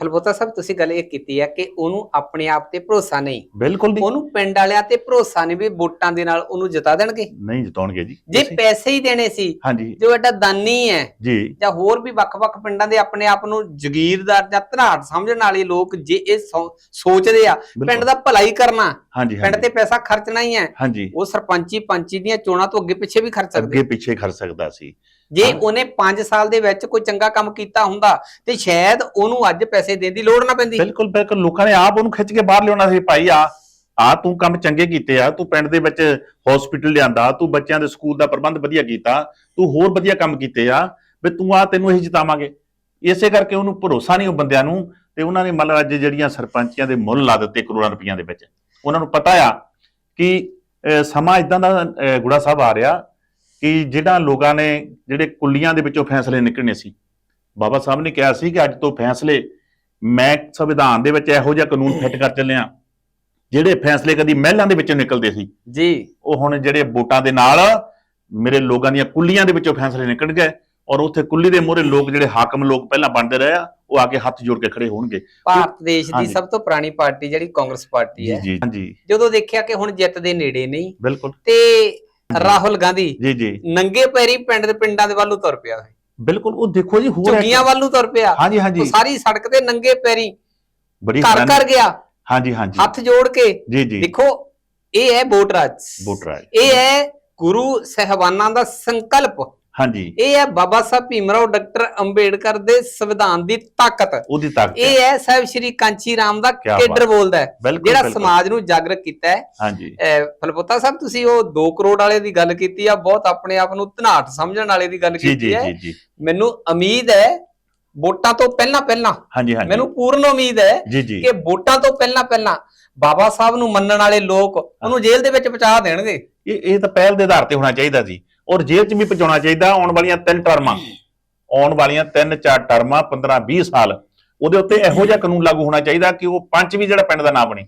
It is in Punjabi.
ਫਲਬੋਤਾ ਸਾਹਿਬ ਤੁਸੀਂ ਗੱਲ ਇਹ ਕੀਤੀ ਹੈ ਕਿ ਉਹਨੂੰ ਆਪਣੇ ਆਪ ਤੇ ਭਰੋਸਾ ਨਹੀਂ। ਬਿਲਕੁਲ ਨਹੀਂ ਉਹਨੂੰ ਪਿੰਡ ਵਾਲਿਆਂ ਤੇ ਭਰੋਸਾ ਨਹੀਂ ਵੀ ਵੋਟਾਂ ਦੇ ਨਾਲ ਉਹਨੂੰ ਜਿਤਾ ਦੇਣਗੇ। ਨਹੀਂ ਜਿਤਾਉਣਗੇ ਜੀ। ਜੇ ਪੈਸੇ ਹੀ ਦੇਣੇ ਸੀ ਜੋ ਐਡਾ ਦਾਨੀ ਹੈ ਜੀ। ਜਾਂ ਹੋਰ ਵੀ ਵੱਖ-ਵੱਖ ਪਿੰਡਾਂ ਦੇ ਆਪਣੇ ਆਪ ਨੂੰ ਜਗੀਰਦਾਰ ਜਾਂ ਧਨਾੜ ਸਮਝਣ ਵਾਲੇ ਲੋਕ ਜੇ ਇਹ ਸੋਚਦੇ ਆ ਪਿੰਡ। ਦਾ ਭਲਾ ਹੀ ਕਰਨਾ ਹਾਂਜੀ ਪਿੰਡ ਤੇ ਪੈਸਾ ਖਰਚਣਾ ਹੀ ਹੈ। ਹਾਂਜੀ। ਉਹ ਸਰਪੰਚੀ ਪੰਚੀ ਦੀਆਂ ਚੋਣਾਂ ਤੋਂ ਅੱਗੇ ਪਿੱਛੇ ਵੀ ਖਰਚ ਸਕਦੇ। ਅੱਗੇ ਪਿੱਛੇ ਖਰਚ ਸਕਦਾ ਸੀ। ਜੇ। ਉਹਨੇ 5 ਸਾਲ ਦੇ ਵਿੱਚ ਕੋਈ ਚੰਗਾ ਕੰਮ ਕੀਤਾ ਹੁੰਦਾ ਤੇ ਸ਼ਾਇਦ ਉਹਨੂੰ ਅੱਜ ਪੈਸੇ ਦੇਣ ਦੀ ਲੋੜ ਨਾ ਪੈਂਦੀ। ਬਿਲਕੁਲ ਬਿਲਕੁਲ। ਲੋਕਾਂ ਨੇ ਆਪ ਉਹਨੂੰ ਖਿੱਚ ਕੇ ਬਾਹਰ ਲਿਆਉਣਾ ਸੀ ਭਾਈ ਆ ਆ ਤੂੰ ਕੰਮ ਚੰਗੇ ਕੀਤੇ ਆ ਤੂੰ ਪਿੰਡ ਦੇ ਵਿੱਚ ਹਸਪੀਟਲ ਲਿਆਂਦਾ ਤੂੰ ਬੱਚਿਆਂ ਦੇ ਸਕੂਲ ਦਾ ਪ੍ਰਬੰਧ ਵਧੀਆ ਕੀਤਾ ਤੂੰ ਹੋਰ ਵਧੀਆ ਕੰਮ ਕੀਤੇ ਆ ਵੀ ਤੂੰ ਆ ਤੈਨੂੰ ਇਹ ਜਿਤਾਵਾਂਗੇ। ਇਸੇ ਕਰਕੇ ਉਹਨੂੰ ਭਰੋਸਾ ਨਹੀਂ ਉਹ ਬੰਦਿਆਂ ਨੂੰ ਤੇ ਉਹਨਾਂ ਨੇ ਮਤਲਬ ਅੱਜ ਜਿਹੜੀਆਂ ਸਰਪੰਚੀਆਂ ਦੇ ਮੁੱਲ ਲਾ ਦਿੱਤੇ ਕਰੋੜਾਂ ਰੁਪਈਆਂ ਦੇ ਵਿੱਚ। ਉਹਨਾਂ ਨੂੰ ਪਤਾ ਆ ਕਿ ਸਮਾਂ ਇਦਾਂ ਦਾ ਗੁੜਾ ਸਾਹਿਬ ਆ ਰਿਹਾ ਕਿ ਜਿਹੜਾ ਲੋਕਾਂ ਨੇ ਜਿਹੜੇ ਕੁੱਲੀਆਂ ਦੇ ਵਿੱਚੋਂ ਫੈਸਲੇ ਨਿਕਲਣੇ ਸੀ। ਬਾਬਾ ਸਾਹਿਬ ਨੇ ਕਿਹਾ ਸੀ ਕਿ ਅੱਜ ਤੋਂ ਫੈਸਲੇ ਮੈਂ ਸੰਵਿਧਾਨ ਦੇ ਵਿੱਚ ਇਹੋ ਜਿਹਾ ਕਾਨੂੰਨ ਫਿੱਟ ਕਰ ਚੱਲਿਆ। ਜਿਹੜੇ ਫੈਸਲੇ ਕਦੀ ਮਹਿਲਾਂ ਦੇ ਵਿੱਚੋਂ ਨਿਕਲਦੇ ਸੀ। ਜੀ। ਉਹ ਹੁਣ ਜਿਹੜੇ ਵੋਟਾਂ ਦੇ ਨਾਲ ਮੇਰੇ ਲੋਕਾਂ ਦੀਆਂ ਕੁੱਲੀਆਂ ਦੇ ਵਿੱਚੋਂ ਫੈਸਲੇ ਨਿਕਲ ਗਏ ਔਰ ਉੱਥੇ ਕੁੱਲੀ ਦੇ ਮੂਹਰੇ ਲੋਕ ਜਿਹੜੇ ਹਾਕਮ ਲੋਕ ਪਹਿਲਾਂ ਬਣਦੇ ਰਹੇ ਆ। ਉਹ ਆ ਕੇ ਹੱਥ ਜੋੜ ਕੇ ਖੜੇ ਹੋਣਗੇ। ਭਾਰਤ ਦੇਸ਼ ਦੀ। ਸਭ ਤੋਂ ਪੁਰਾਣੀ ਪਾਰਟੀ ਜਿਹੜੀ ਕਾਂਗਰਸ ਪਾਰਟੀ ਜੀ ਹੈ। ਜੀ ਹਾਂਜੀ। ਜਦੋਂ ਦੇਖਿਆ ਕਿ ਹੁਣ ਜਿੱਤ ਦੇ ਨੇੜੇ ਨਹੀਂ ਬਿਲਕੁਲ। ਤੇ ਰਾਹੁਲ ਗਾਂਧੀ ਜੀ ਜੀ। ਨੰਗੇ ਪੈਰੀ ਪਿੰਡ ਦੇ ਪਿੰਡਾਂ ਦੇ ਵੱਲੋਂ ਤੁਰ ਪਿਆ। ਬਿਲਕੁਲ ਉਹ ਦੇਖੋ ਜੀ ਹੋਰ ਝੁੱਗੀਆਂ ਵੱਲੋਂ ਤੁਰ ਪਿਆ। ਹਾਂਜੀ ਹਾਂਜੀ। ਸਾਰੀ ਸੜਕ ਤੇ ਨੰਗੇ ਪੈਰੀ ਬੜੀ ਹੈਰਾਨੀ- ਘਰ ਗਿਆ। ਹਾਂਜੀ ਹਾਂਜੀ। ਹੱਥ ਜੋੜ ਕੇ ਜੀ ਜੀ। ਦੇਖੋ ਇਹ ਹੈ ਵੋਟ ਰਾਜ। ਵੋਟਰ ਆਏ ਇਹ ਹੈ ਗੁਰੂ ਸਹਿਬਾਨਾਂ ਦਾ ਸੰਕਲਪ। ਹਾਂਜੀ। ਇਹ ਹੈ ਬਾਬਾ ਸਾਹਿਬ ਭੀਮਰਾਓ ਡਾਕਟਰ ਅੰਬੇਡਕਰ ਦੇ ਸੰਵਿਧਾਨ ਦੀ ਤਾਕਤ। ਉਹਦੀ ਤਾਕਤ। ਇਹ ਹੈ ਸਾਹਿਬ ਸ਼੍ਰੀ ਕਾਂਚੀ ਰਾਮ ਦਾ ਕੇਡਰ। ਬੋਲਦਾ ਹੈ ਜਿਹੜਾ। ਸਮਾਜ ਨੂੰ ਜਾਗਰਤ ਕੀਤਾ ਹੈ। ਹਾਂਜੀ। ਫਲਪੋਤਾ ਸਾਹਿਬ ਤੁਸੀਂ ਉਹ 2 ਕਰੋੜ ਵਾਲੇ ਦੀ ਗੱਲ ਕੀਤੀ ਆ ਬਹੁਤ ਆਪਣੇ ਆਪ ਨੂੰ ਧਨਾਟ ਸਮਝਣ ਵਾਲੇ ਦੀ ਗੱਲ ਜੀ ਜੀ ਕੀਤੀ ਹੈ। ਜੀ ਜੀ। ਮੈਨੂੰ ਉਮੀਦ ਹੈ ਵੋਟਾਂ ਤੋਂ ਪਹਿਲਾਂ ਪਹਿਲਾਂ ਹਾਂਜੀ ਹਾਂਜੀ। ਮੈਨੂੰ ਪੂਰਨ ਉਮੀਦ ਹੈ ਜੀ ਜੀ। ਕਿ ਵੋਟਾਂ ਤੋਂ ਪਹਿਲਾਂ ਪਹਿਲਾਂ ਬਾਬਾ ਸਾਹਿਬ ਨੂੰ ਮੰਨਣ ਵਾਲੇ ਲੋਕ ਉਹਨੂੰ ਜੇਲ੍ਹ ਦੇ ਵਿੱਚ ਪਹੁੰਚਾ ਦੇਣਗੇ। ਇਹ ਇਹ ਤਾਂ ਪਹਿਲ ਦੇ ਆਧਾਰ ਤੇ ਹੋਣਾ ਚਾਹੀਦਾ ਸੀ। ਔਰ ਜੇਲ੍ਹ 'ਚ ਵੀ ਪਹੁੰਚਾਉਣਾ ਚਾਹੀਦਾ ਆਉਣ ਵਾਲੀਆਂ ਤਿੰਨ ਟਰਮਾਂ। ਆਉਣ ਵਾਲੀਆਂ ਤਿੰਨ ਚਾਰ ਟਰਮਾਂ 15 20 ਸਾਲ। ਉਹਦੇ ਉੱਤੇ ਇਹੋ ਜਿਹਾ ਕਾਨੂੰਨ ਲਾਗੂ ਹੋਣਾ ਚਾਹੀਦਾ ਕਿ ਉਹ ਪੰਚ ਵੀ ਜਿਹੜਾ ਪਿੰਡ ਦਾ ਨਾਂ ਬਣੇ।